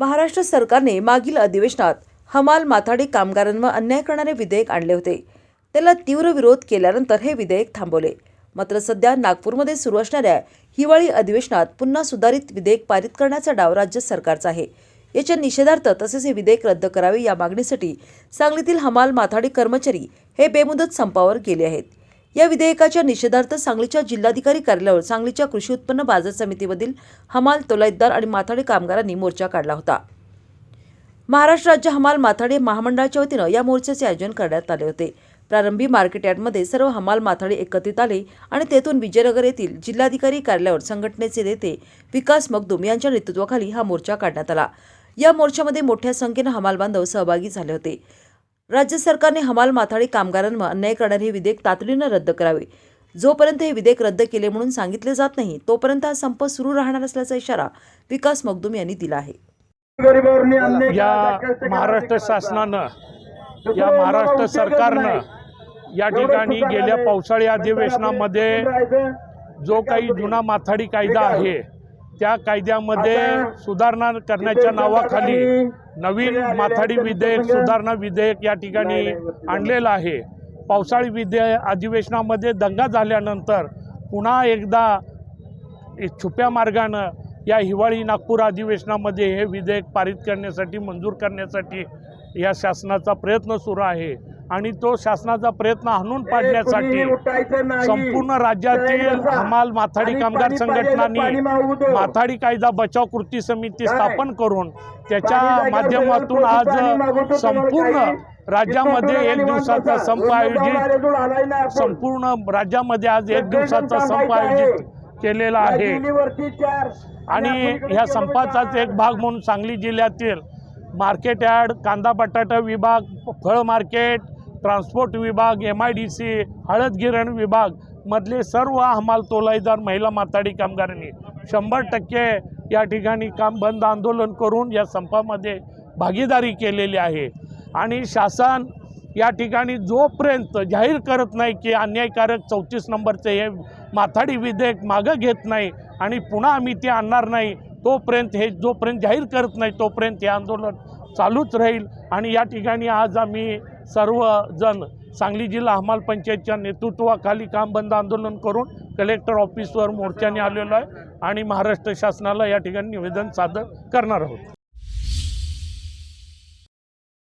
महाराष्ट्र सरकारने मागील अधिवेशनात हमाल माथाडी कामगारांवर अन्याय करणारे विधेयक आणले होते. त्याला तीव्र विरोध केल्यानंतर हे विधेयक थांबवले. मात्र सध्या नागपूरमध्ये सुरू असणाऱ्या हिवाळी अधिवेशनात पुन्हा सुधारित विधेयक पारित करण्याचा डाव राज्य सरकारचा आहे. याच्या निषेधार्थ तसेच हे विधेयक रद्द करावे या मागणीसाठी सांगलीतील हमाल माथाडी कर्मचारी हे बेमुदत संपावर गेले आहेत. या विधेयकाच्या निषेधार्थ सांगलीच्या जिल्हाधिकारी कार्यालयावर सांगलीच्या कृषी उत्पन्न बाजार समितीमधील हमाल तोलाईतदार आणि माथाडी कामगारांनी मोर्चा काढला होता. महाराष्ट्र राज्य हमाल माथाडी महामंडळाच्या वतीनं या मोर्चाचे आयोजन करण्यात आले होते. प्रारंभी मार्केट यार्डमध्ये सर्व हमाल माथाडी एकत्रित आले आणि तेथून विजयनगर येथील जिल्हाधिकारी कार्यालयावर संघटनेचे नेते विकास मगदूम यांच्या नेतृत्वाखाली हा मोर्चा काढण्यात आला. या मोर्चामध्ये मोठ्या संख्येनं हमाल बांधव सहभागी झाले होते. राज्य सरकारने हमाल माथाडी कामगारांवर अन्याय करणारे हे विधेयक तातडीनं रद्द करावे जोपर्यंत हे विधेयक रद्द केले म्हणून सांगितले जात नाही तोपर्यंत हा संप सुरू राहणार असल्याचा इशारा विकास मगदूम यांनी दिला आहे या महाराष्ट्र शासनानं या महाराष्ट्र सरकारनं. या ठिकाणी गेल्या. पावसाळी अधिवेशनामध्ये. जो काही जुना माथाडी कायदा आहे त्या कायद्यामध्ये सुधारणा करण्याच्या नावाखाली नवीन माथाडी विधेयक सुधारणा विधेयक या ठिकाणी आणलेलं आहे. पावसाळी विधेय अधिवेशनामध्ये दंगा झाल्यानंतर पुन्हा एकदा एक छुप्या मार्गानं या हिवाळी नागपूर अधिवेशनामध्ये हे विधेयक पारित करण्यासाठी मंजूर करण्यासाठी या शासनाचा प्रयत्न सुरू आहे. आणि तो शासनाचा प्रयत्न हाणून पाडण्यासाठी. संपूर्ण राज्यातील. हमाल माथाडी कामगार संघटनांनी. माथाडी कायदा बचाव कृती समिती? स्थापन करून त्याच्या माध्यमातून आज संपूर्ण. राज्यामध्ये एक दिवसाचा. संप आयोजित. संपूर्ण राज्यामध्ये आज एक दिवसाचा संप. आयोजित केलेला आहे आणि ह्या संपाचाच एक भाग म्हणून सांगली जिल्ह्यातील मार्केट यार्ड कांदा बटाटा विभाग फळ मार्केट ट्रान्सपोर्ट विभाग एम आय डी सी हळद गिरण विभाग मधले सर्व हमाल तोलाईदार महिला माताडी कामगारांनी शंभर टक्के या ठिकाणी काम बंद आंदोलन करून या संपामध्ये भागीदारी केलेली आहे. आणि शासन या ठिकाणी जोपर्यंत जाहीर करत नाही की अन्यायकारक चौतीस नंबरचे हे माथाडी विधेयक मागं घेत नाही आणि पुन्हा आम्ही ते आणणार नाही तोपर्यंत हे जोपर्यंत जाहीर करत नाही तोपर्यंत हे आंदोलन चालूच राहील. आणि या ठिकाणी आज आम्ही सर्वजण सांगली जिल्हा हमाल पंचायतच्या नेतृत्वाखाली काम बंद आंदोलन करून कलेक्टर ऑफिसवर मोर्चाने आलेलो आहे आणि महाराष्ट्र शासनाला या ठिकाणी निवेदन सादर करणार आहोत.